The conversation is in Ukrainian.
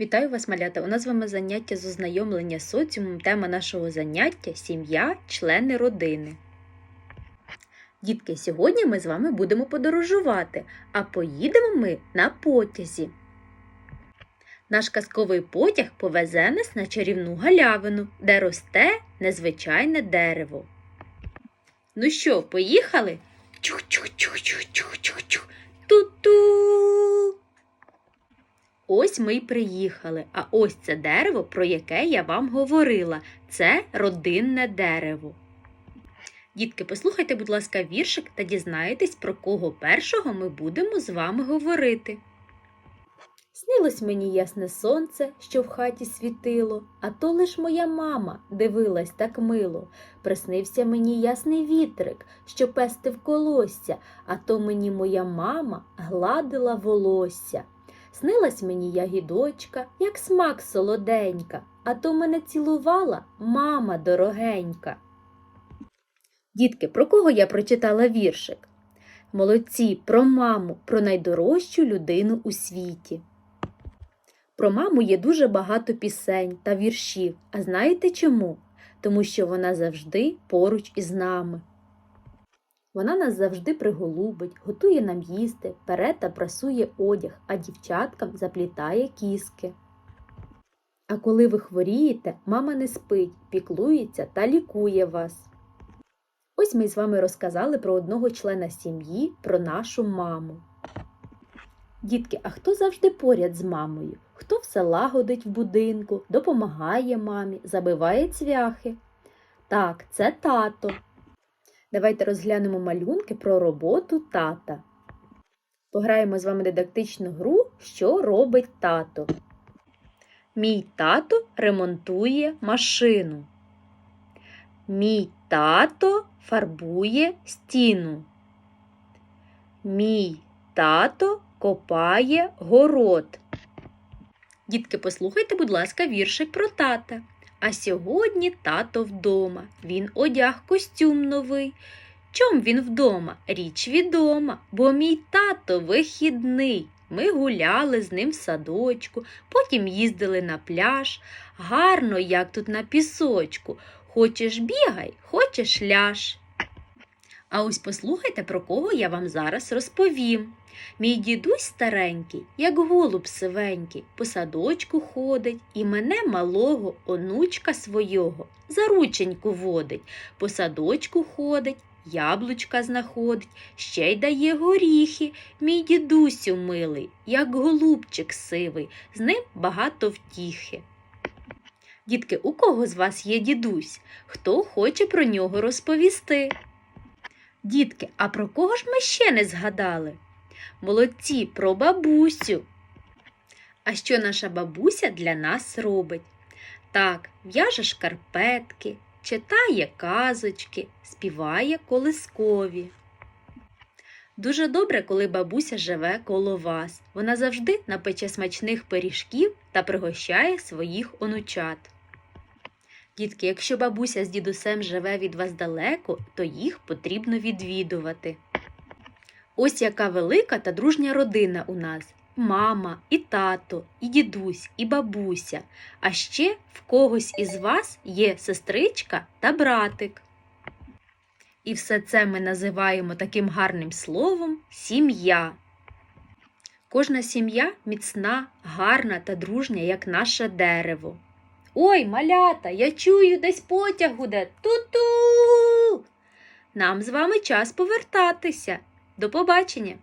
Вітаю вас, малята! У нас з вами заняття з ознайомлення з соціумом. Тема нашого заняття сім'я, члени родини. Дітки, сьогодні ми з вами будемо подорожувати, а поїдемо ми на потязі. Наш казковий потяг повезе нас на чарівну галявину, де росте незвичайне дерево. Ну що, поїхали? Чух-чух-чух-чух-чух-чух. Ту-ту. Ось ми й приїхали. А ось це дерево, про яке я вам говорила. Це родинне дерево. Дітки, послухайте, будь ласка, віршик та дізнаєтесь, про кого першого ми будемо з вами говорити. Снилось мені ясне сонце, що в хаті світило, а то лиш моя мама дивилась так мило. Приснився мені ясний вітрик, що пестив колосся, а то мені моя мама гладила волосся. Снилась мені ягідочка, як смак солоденька, а то мене цілувала мама дорогенька. Дітки, про кого я прочитала віршик? Молодці, про маму, про найдорожчу людину у світі. Про маму є дуже багато пісень та віршів. А знаєте чому? Тому що вона завжди поруч із нами. Вона нас завжди приголубить, готує нам їсти, пере та прасує одяг, а дівчаткам заплітає кіски. А коли ви хворієте, мама не спить, піклується та лікує вас. Ось ми з вами розказали про одного члена сім'ї, про нашу маму. Дітки, а хто завжди поряд з мамою? Хто все лагодить в будинку, допомагає мамі, забиває цвяхи? Так, це тато. Давайте розглянемо малюнки про роботу тата. Пограємо з вами дидактичну гру, що робить тато. Мій тато ремонтує машину. Мій тато фарбує стіну. Мій тато копає город. Дітки, послухайте, будь ласка, віршик про тата. А сьогодні тато вдома. Він одяг костюм новий. Чом він вдома? Річ відома, бо мій тато вихідний. Ми гуляли з ним в садочку, потім їздили на пляж. Гарно, як тут на пісочку. Хочеш бігай, хочеш ляж. А ось послухайте, про кого я вам зараз розповім. Мій дідусь старенький, як голуб сивенький, по садочку ходить і мене малого онучка свого за рученьку водить, по садочку ходить, яблучка знаходить, ще й дає горіхи. Мій дідусю милий, як голубчик сивий, з ним багато втіхи. Дітки, у кого з вас є дідусь? Хто хоче про нього розповісти? Дітки, а про кого ж ми ще не згадали? Молодці про бабусю. А що наша бабуся для нас робить? Так, в'яже шкарпетки, читає казочки, співає колискові. Дуже добре, коли бабуся живе коло вас. Вона завжди напече смачних пиріжків та пригощає своїх онучат. Дітки, якщо бабуся з дідусем живе від вас далеко, то їх потрібно відвідувати. Ось яка велика та дружня родина у нас. Мама, і тато, і дідусь, і бабуся. А ще в когось із вас є сестричка та братик. І все це ми називаємо таким гарним словом сім'я. Кожна сім'я міцна, гарна та дружня, як наше дерево. Ой, малята, я чую десь потяг гуде. Ту-ту. Нам з вами час повертатися. До побачення!